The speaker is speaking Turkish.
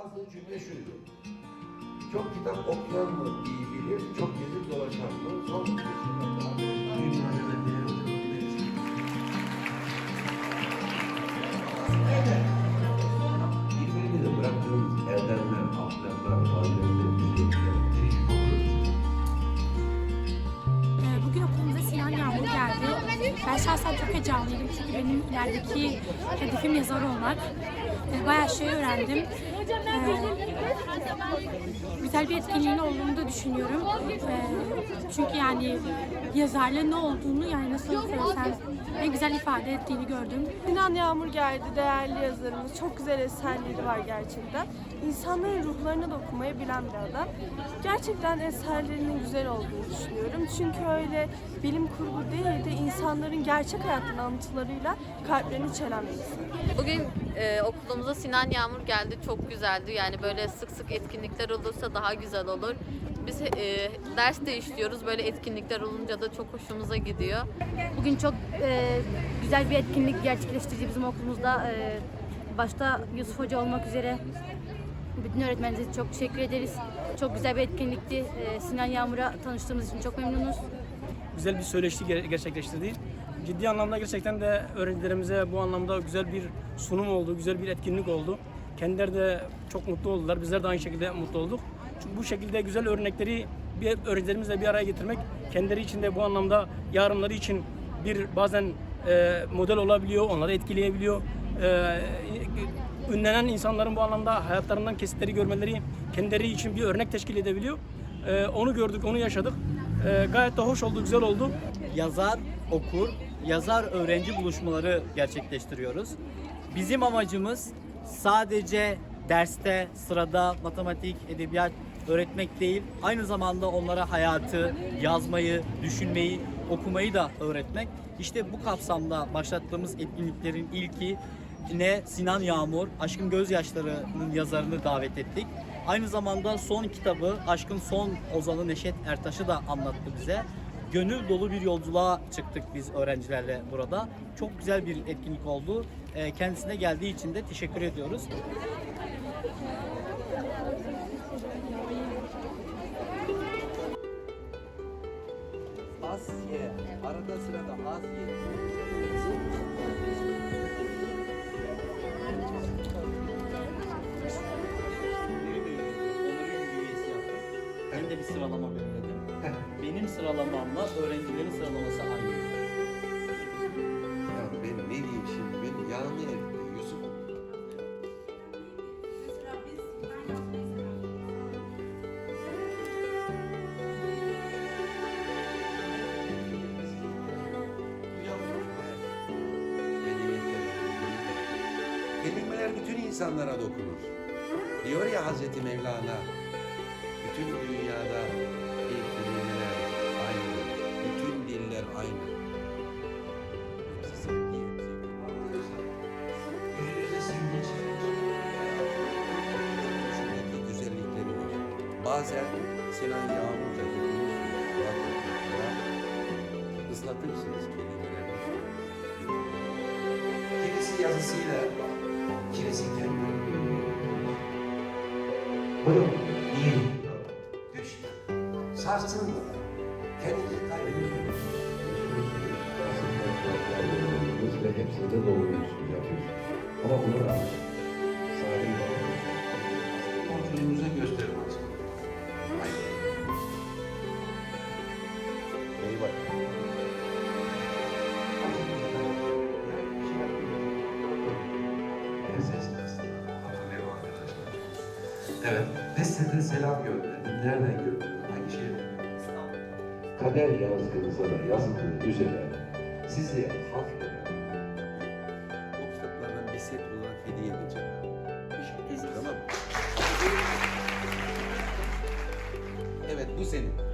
yazdığı cümle şuydu. Çok kitap okuyan mı iyi bilir, çok gezip dolaşan mı zor Birbirine de bıraktığımız erdemler, ahlaklar. Ee, Bugün okulumuza Sinan Yağmur geldi. Ben şahsen çok heyecanlıydım çünkü benim ilerideki hedefim yazar olmak. Ee, Bayağı şey öğrendim. Ee, Güzel bir etkinliğin olduğunu da düşünüyorum. Ee, Çünkü yani yazarlığın ne olduğunu yani nasıl söylesem en güzel ifade ettiğini gördüm. Sinan Yağmur geldi, değerli yazarımız. Çok güzel eserleri var gerçekten. İnsanların ruhlarına dokumayı bilen bir adam. Gerçekten eserlerinin güzel olduğunu düşünüyorum. Çünkü öyle bilim kurgu değil de insanların gerçek hayatın anlatılarıyla kalplerini çelen bir insan. Bugün e, okulumuza Sinan Yağmur geldi. Çok güzeldi. Yani böyle sık sık etkinlikler olursa daha güzel olur. Biz e, ders de işliyoruz. Böyle etkinlikler olunca da çok hoşumuza gidiyor. Bugün çok e, güzel bir etkinlik gerçekleştirdi bizim okulumuzda. E, başta Yusuf Hoca olmak üzere bütün öğretmenlerimize çok teşekkür ederiz. Çok güzel bir etkinlikti. E, Sinan Yağmur'a tanıştığımız için çok memnunuz. güzel bir söyleşi ger- gerçekleştirdi. Ciddi anlamda gerçekten de öğrencilerimize bu anlamda güzel bir sunum oldu, güzel bir etkinlik oldu. Kendileri de çok mutlu oldular. Bizler de aynı şekilde mutlu olduk. Çünkü bu şekilde güzel örnekleri bir öğrencilerimizle bir araya getirmek kendileri için de bu anlamda yarınları için bir bazen e, model olabiliyor, onları etkileyebiliyor. E, ünlenen insanların bu anlamda hayatlarından kesitleri görmeleri kendileri için bir örnek teşkil edebiliyor. E, onu gördük, onu yaşadık. E, gayet de hoş oldu, güzel oldu. yazar okur, yazar öğrenci buluşmaları gerçekleştiriyoruz. Bizim amacımız sadece derste, sırada matematik, edebiyat öğretmek değil, aynı zamanda onlara hayatı, yazmayı, düşünmeyi, okumayı da öğretmek. İşte bu kapsamda başlattığımız etkinliklerin ilki ne Sinan Yağmur, Aşkın Gözyaşları'nın yazarını davet ettik. Aynı zamanda son kitabı Aşkın Son Ozanı Neşet Ertaş'ı da anlattı bize. Gönül dolu bir yolculuğa çıktık biz öğrencilerle burada. Çok güzel bir etkinlik oldu. Ee, Kendisine geldiği için de teşekkür ediyoruz. Az ye, arada sırada az ye. Ben de bir sıralama belirledim. Benim sıralamamla öğrencilerin sıralaması aynı. Ya ben ne diyeyim şimdi? Ben yağını etti, Yusuf. Kelimeler bütün insanlara dokunur. Diyor ya Hazreti Mevlana, Bazen Sinan Yağmur'da ıslatırsınız kelimelerini. Kimisi yazısıyla, kimisi kendi. Bunu niye Düş. Sarsın mı? Kendinizi kaybediyorsunuz. Ve hepsinde doğruyuz, yapıyoruz. Ama buna rağmen sahibi Evet. Ve size selam gönderdim. Nereden gönderdim? Hangi şehirden? Kader yazgınıza da yazıldığı üzere sizi bu kitaplardan bir set olarak hediye edeceğim. Tamam mı? Evet bu senin.